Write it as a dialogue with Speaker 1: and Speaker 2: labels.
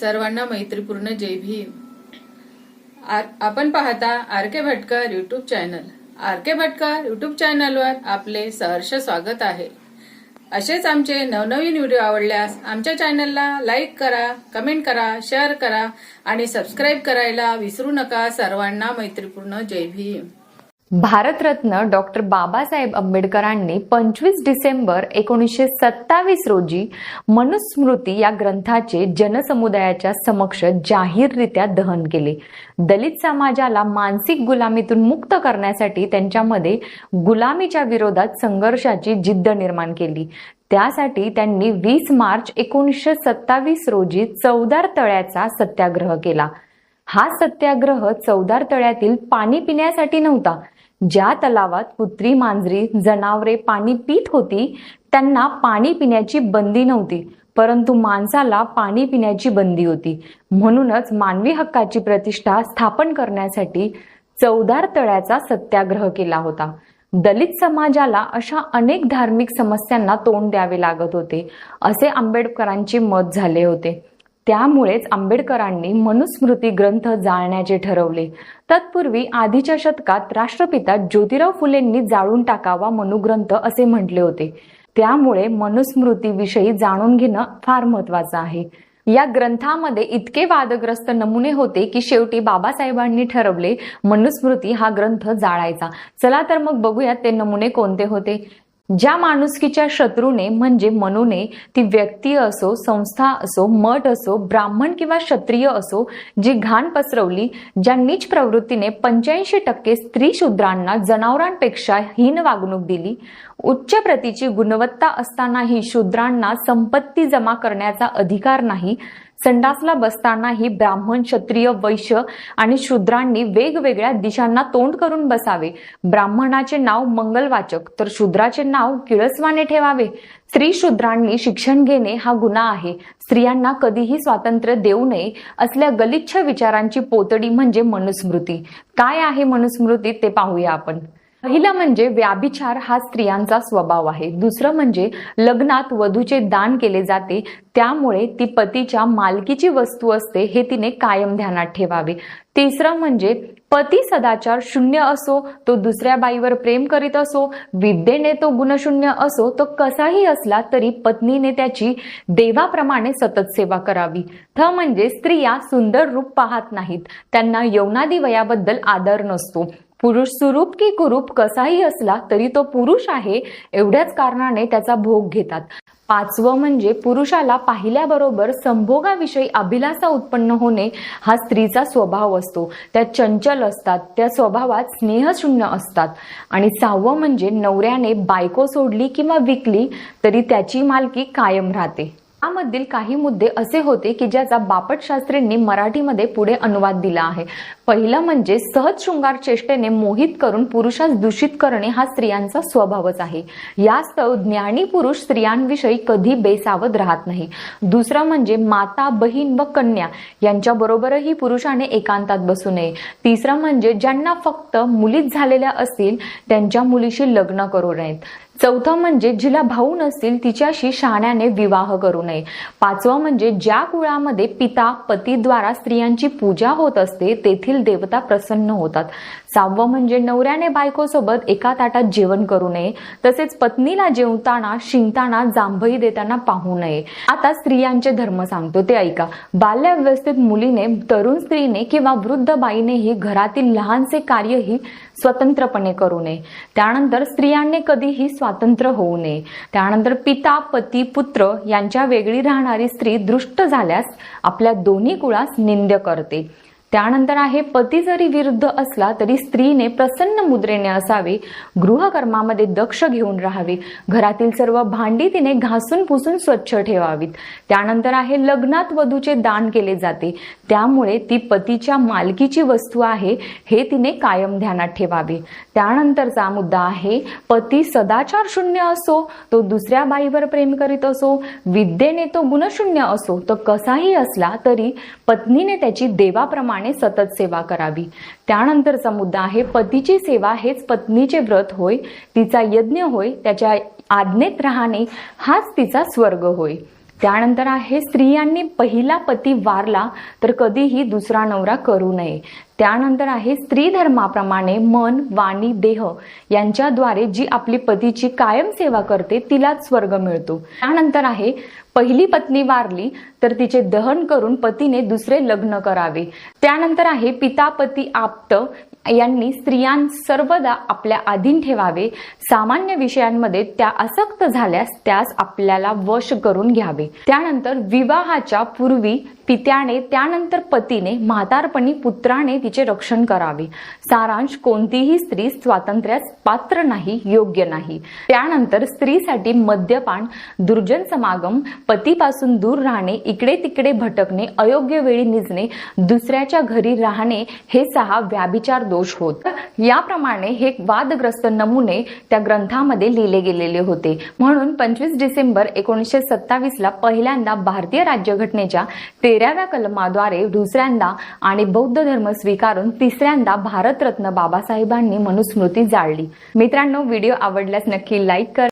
Speaker 1: सर्वांना मैत्रीपूर्ण जय भीम. आपण पाहता R K Bhatkar YouTube channel R K Bhatkar YouTube चॅनलवर आपले सहर्ष स्वागत आहे. असेच आमचे नवनवीन व्हिडिओ आवडल्यास आमच्या चॅनलला लाईक करा कमेंट करा शेअर करा आणि सबस्क्राईब करायला विसरू नका. सर्वांना मैत्रीपूर्ण जय भीम.
Speaker 2: भारतरत्न डॉक्टर बाबासाहेब आंबेडकरांनी पंचवीस डिसेंबर एकोणीसशे सत्तावीस रोजी मनुस्मृती या ग्रंथाचे जनसमुदायाच्या समक्ष जाहीररित्या दहन केले. दलित समाजाला मानसिक गुलामीतून मुक्त करण्यासाठी त्यांच्यामध्ये गुलामीच्या विरोधात संघर्षाची जिद्द निर्माण केली. त्यासाठी त्यांनी वीस मार्च एकोणीसशे सत्तावीस रोजी चौदार तळ्याचा सत्याग्रह केला. हा सत्याग्रह चौदार तळ्यातील पाणी पिण्यासाठी नव्हता ज्या तलावात कुत्री मांजरी जनावरे पाणी पित होती त्यांना पाणी पिण्याची बंदी नव्हती परंतु माणसाला पाणी पिण्याची बंदी होती. म्हणूनच मानवी हक्काची प्रतिष्ठा स्थापन करण्यासाठी चौदार तळ्याचा सत्याग्रह केला होता. दलित समाजाला अशा अनेक धार्मिक समस्यांना तोंड द्यावे लागत होते असे आंबेडकरांचे मत झाले होते. त्यामुळेच आंबेडकरांनी मनुस्मृती ग्रंथ जाळण्याचे ठरवले. तत्पूर्वी आधीच्या शतकात राष्ट्रपिता ज्योतिराव फुलेंनी जाळून टाकावा मनुग्रंथ असे म्हटले होते. त्यामुळे मनुस्मृतीविषयी जाणून घेणं फार महत्वाचं आहे. या ग्रंथामध्ये इतके वादग्रस्त नमुने होते की शेवटी बाबासाहेबांनी ठरवले मनुस्मृती हा ग्रंथ जाळायचा. चला तर मग बघूयात ते नमुने कोणते होते. ज्या माणुसकीच्या शत्रूने म्हणजे मनुने ती व्यक्ती असो संस्था असो मठ असो ब्राह्मण किंवा क्षत्रिय असो जी घाण पसरवली ज्या नीच प्रवृत्तीने पंच्याऐंशी टक्के स्त्री शूद्रांना जनावरांपेक्षा हीन वागणूक दिली उच्च प्रतीची गुणवत्ता असतानाही शूद्रांना संपत्ती जमा करण्याचा अधिकार नाही संडासला बसतानाही ब्राह्मण क्षत्रिय वैश्य आणि शूद्रांनी वेगवेगळ्या दिशांना तोंड करून बसावे. ब्राह्मणाचे नाव मंगलवाचक तर शूद्राचे नाव किळसवाने ठेवावे. स्त्री शूद्रांनी शिक्षण घेणे हा गुन्हा आहे. स्त्रियांना कधीही स्वातंत्र्य देऊ नये असल्या गलिच्छ विचारांची पोतडी म्हणजे मनुस्मृती. काय आहे मनुस्मृती ते पाहूया आपण. पहिलं म्हणजे व्याभिचार हा स्त्रियांचा स्वभाव आहे. दुसरं म्हणजे लग्नात वधूचे दान केले जाते. त्यामुळे ती पतीच्या मालकीची वस्तू असते हे तिने कायम ध्यानात ठेवावे. तिसरं म्हणजे पती सदाचार शून्य असो तो दुसऱ्या बाईवर प्रेम करीत असो विद्येने तो गुणशून्य असो तो कसाही असला तरी पत्नीने त्याची देवाप्रमाणे सतत सेवा करावी. थ म्हणजे स्त्रिया सुंदर रूप पाहत नाहीत. त्यांना यवनादी वयाबद्दल आदर नसतो. पुरुष सुरूप की कुरूप कसाही असला तरी तो पुरुष आहे एवढ्याच कारणाने त्याचा भोग घेतात. पाचवं म्हणजे पुरुषाला पाहिल्याबरोबर संभोगाविषयी अभिलाषा उत्पन्न होणे हा स्त्रीचा स्वभाव असतो. त्या चंचल असतात त्या स्वभावात स्नेहशून्य असतात. आणि सहावं म्हणजे नवऱ्याने बायको सोडली किंवा विकली तरी त्याची मालकी कायम राहते. यामधील काही मुद्दे असे होते की ज्याचा बापट शास्त्रींनी मराठीमध्ये पुढे अनुवाद दिला आहे. पहिलं म्हणजे सहज शृंगार चेष्टेने मोहित करून पुरुषास दूषित करणे हा स्त्रियांचा स्वभावच आहे. यास्तव ज्ञानी पुरुष स्त्रियांविषयी कधी बेसावध राहत नाही. दुसरं म्हणजे माता बहीण व कन्या यांच्या बरोबरही पुरुषाने एकांतात बसू नये. तिसरं म्हणजे ज्यांना फक्त मुलीच झालेल्या असतील त्यांच्या मुलीशी लग्न करू नयेत. चौथं म्हणजे जिला भाऊ नसतील तिच्याशी शहाण्याने विवाह करू नये. पाचवं म्हणजे ज्या कुळामध्ये पिता पतीद्वारा स्त्रियांची पूजा होत असते तेथील देवता प्रसन्न होतात. सहावं म्हणजे नवऱ्याने बायकोसोबत एका ताटात जेवण करू नये तसेच पत्नीला जेवताना शिंकताना जांभई देताना पाहू नये. आता स्त्रियांचे धर्म सांगतो ते ऐका. बाल्यावस्थेत मुलीने तरुण स्त्रीने किंवा वृद्ध बाईनेही घरातील लहानसे कार्यही स्वतंत्रपणे करू नये. त्यानंतर स्त्रियांनी कधीही स्वातंत्र्य होऊ नये. त्यानंतर पिता पती पुत्र यांच्या वेगळी राहणारी स्त्री दृष्ट झाल्यास आपल्या दोन्ही कुळास निंद्य करते. त्यानंतर आहे पती जरी विरुद्ध असला तरी स्त्रीने प्रसन्न मुद्रेने असावे गृहकर्मामध्ये दक्ष घेऊन राहावे घरातील सर्व भांडी तिने घासून पुसून स्वच्छ ठेवावीत. त्यानंतर आहे लग्नात वधूचे दान केले जाते. त्यामुळे ती पतीच्या मालकीची वस्तू आहे हे तिने कायम ध्यानात ठेवावे. त्यानंतरचा मुद्दा आहे पती सदाचार शून्य असो तो दुसऱ्या बाईवर प्रेम करीत असो विद्येने तो गुणशून्य असो तो कसाही असला तरी पत्नीने त्याची देवाप्रमाणे सतत सेवा करावी. त्यानंतरचा मुद्दा आहे पतीची सेवा हेच पत्नीचे व्रत होय तिचा यज्ञ होय त्याच्या आज्ञेत राहणे हाच तिचा स्वर्ग होय. त्यानंतर आहे स्त्रियांनी पहिला पती वारला तर कधीही दुसरा नवरा करू नये. त्यानंतर आहे स्त्री धर्माप्रमाणे मन वाणी देह यांच्याद्वारे जी आपली पतीची कायम सेवा करते तिलाच स्वर्ग मिळतो. त्यानंतर आहे पहिली पत्नी वारली तर तिचे दहन करून पतीने दुसरे लग्न करावे. त्यानंतर आहे पिता पती आप्त यांनी स्त्रियां सर्वदा आपल्या अधीन ठेवावे. सामान्य विषयांमध्ये त्या आसक्त झाल्यास त्यास आपल्याला वश करून घ्यावे. त्यानंतर विवाहाच्या पूर्वी पित्याने त्यानंतर पतीने म्हातारपणी पुत्राने तिचे रक्षण करावे. सारांश कोणतीही स्त्री स्वातंत्र्यास पात्र नाही योग्य नाही. त्यानंतर स्त्रीसाठी मद्यपान दुर्जन समागम पतीपासून दूर राहणे इकडे तिकडे भटकणे अयोग्य वेळी निजणे दुसऱ्याच्या घरी राहणे हे सहा व्याभिचार दोष होत. याप्रमाणे हे वादग्रस्त नमुने त्या ग्रंथामध्ये लिहिले गेलेले होते. म्हणून पंचवीस डिसेंबर एकोणीसशे सत्तावीस ला पहिल्यांदा भारतीय राज्यघटनेच्या तेराव्या कलमाद्वारे दुसऱ्यांदा आणि बौद्ध धर्म स्वीकारून तिसऱ्यांदा भारतरत्न बाबासाहेबांनी मनुस्मृती जाळली. मित्रांनो व्हिडिओ आवडल्यास नक्की लाईक करा